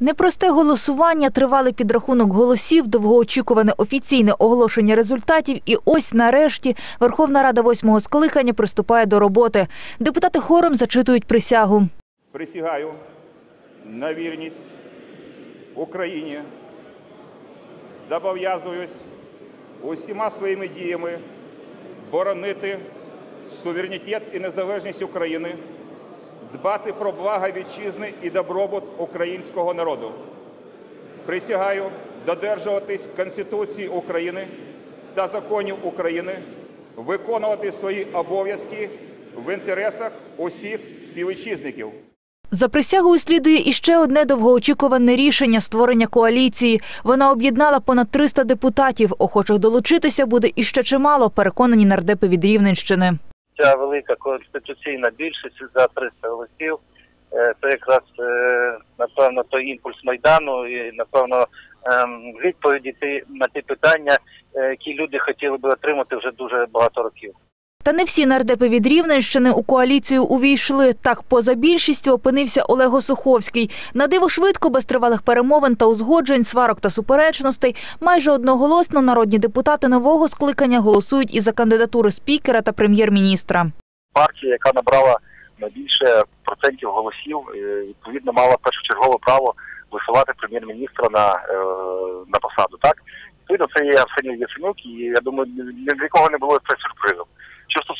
Непросте голосування, тривалий підрахунок голосів, довгоочікуване офіційне оголошення результатів. І ось нарешті Верховна Рада восьмого скликання приступає до роботи. Депутати хором зачитують присягу. Присягаю на вірність Україні. Зобов'язуюсь усіма своїми діями боронити суверенітет і незалежність України, дбати про благо вітчизни і добробут українського народу. Присягаю додержуватись Конституції України та законів України, виконувати свої обов'язки в інтересах усіх співвітчизників. За присягою слідує іще одне довгоочікуване рішення створення коаліції. Вона об'єднала понад 300 депутатів. Охочих долучитися буде іще чимало, переконані нардепи від Рівненщини. Ця велика конституційна більшість за 300 голосів. Це якраз е, напевно той імпульс майдану і напевно ем, відповіді на ті питання, е, які люди хотіли би отримати вже дуже багато років. Та не всі нардепи від Рівненщини у коаліцію увійшли. Так, поза більшістю опинився Олег Осуховський. На диво швидко, без тривалих перемовин та узгоджень, сварок та суперечностей, майже одноголосно народні депутати нового скликання голосують і за кандидатури спікера та прем'єр-міністра. Партія, яка набрала найбільше процентів голосів, е, відповідно мала першочергове право висувати прем'єр-міністра на, е, на посаду. Так відповідно, це є Арсеній Яценюк, і я думаю, ні для кого не було це сюрпризом.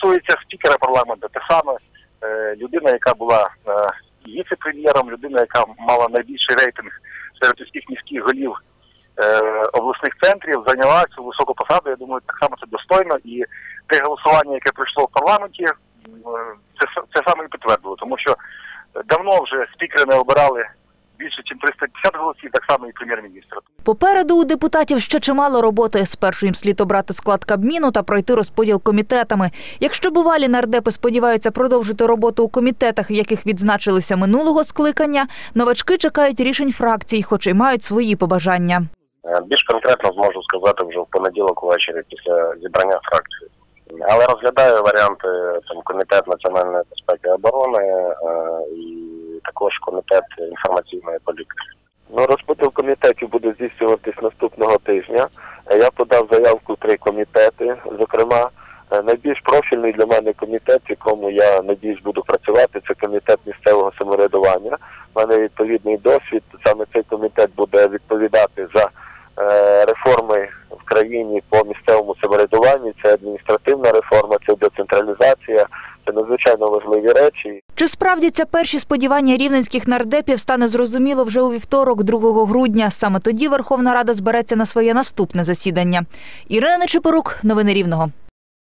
Стосується спікера парламенту, те саме е, людина, яка була е, віце-прем'єром, людина, яка мала найбільший рейтинг серед усіх міських голів е, обласних центрів, зайняла цю високу посаду. Я думаю, так само це достойно. І те голосування, яке пройшло в парламенті, це, це саме і підтвердило, тому що давно вже спікери не обирали більше, ніж 350 голосів, так само і прем'єр-міністра. Попереду у депутатів ще чимало роботи. Спершу їм слід обрати склад кабміну та пройти розподіл комітетами. Якщо бувалі нардепи сподіваються продовжити роботу у комітетах, в яких відзначилися минулого скликання, новачки чекають рішень фракцій, хоч і мають свої побажання. Е, Більш конкретно зможу сказати вже в понеділок ввечері після зібрання фракції. Але розглядаю варіанти там комітет національної безпеки і оборони е, і також комітет інформаційної політики. Ну, розподіл комітетів буде здійснюватись наступного тижня. Е, Я подав заявку три комітети. Зокрема, е, найбільш профільний для мене комітет, якому я надіюсь буду працювати, це комітет місцевого самоврядування. У мене відповідний досвід. Саме цей комітет буде відповідати за е, реформи в країні по місцевому самоврядуванню. Це адміністративна реформа, це децентралізація. Це надзвичайно важливі речі. Чи справдяться перші сподівання рівненських нардепів стане зрозуміло вже у вівторок, 2 грудня. Саме тоді Верховна Рада збереться на своє наступне засідання. Ірина Нечипорук, новини Рівного.